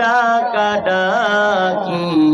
ডাকা ডাকি।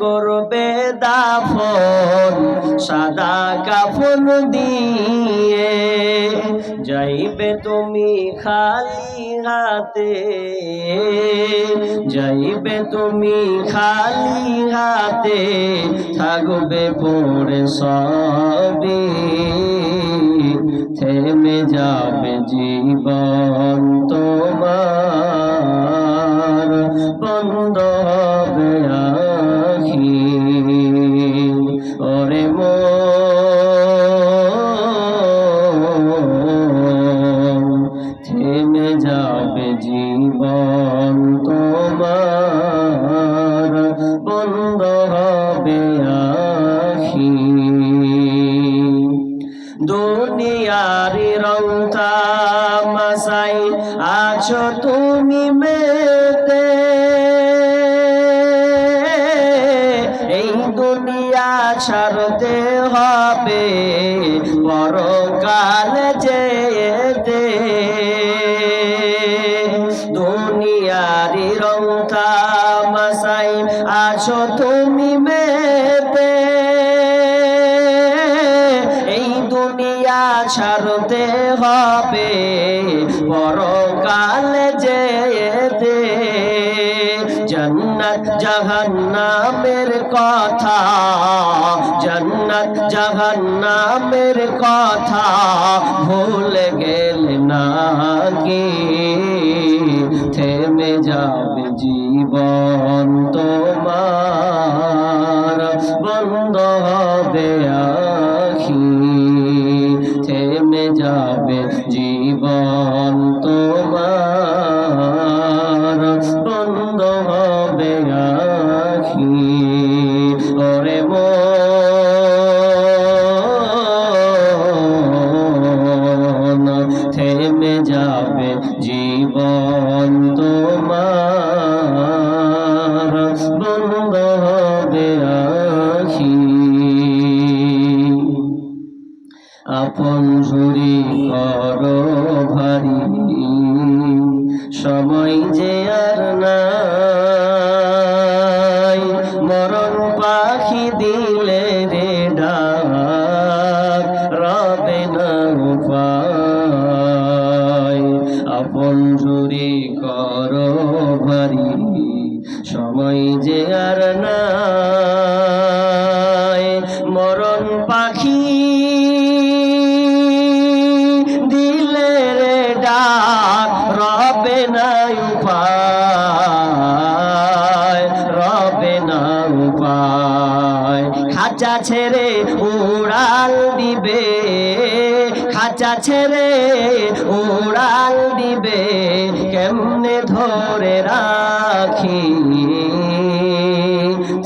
করবে দাফন, সাদা কাফন দিয়ে। যাইবে তুমি খালি হাতে, যাইবে তুমি খালি হাতে, থাকবে পড়ে সবই, থেমে যাবে জীবন। হবে, পরকাল যেতে দুনিয়ারি রংতা মাসাই আছো তুমি মেতে এই দুনিয়া ছাড়তে হবে, পরকাল যেতে জন্নত জাহান্নামের কথা। জন্নত জাহান্নামের কথা ভুলে গেল নাকি থেমে যাবে জীবন। আপন ঝুরি, করো ভারী। সময় যে আর নাই, মরণ পাখি দিলে রে ডাক, রবে না উপায়। আপন ঝুরি, করো ভারী। সময় যে আর নাই খাঁচা ছেড়ে উড়াল দিবে, খাঁচা ছেড়ে উড়াল দিবে, কেমনে ধরে রাখি?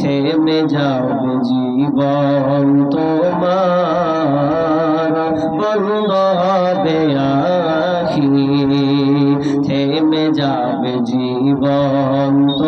থেমে যাবে জীবন তোমার বন্ধ হবে আখি। থেমে যাবে জীবন তোমার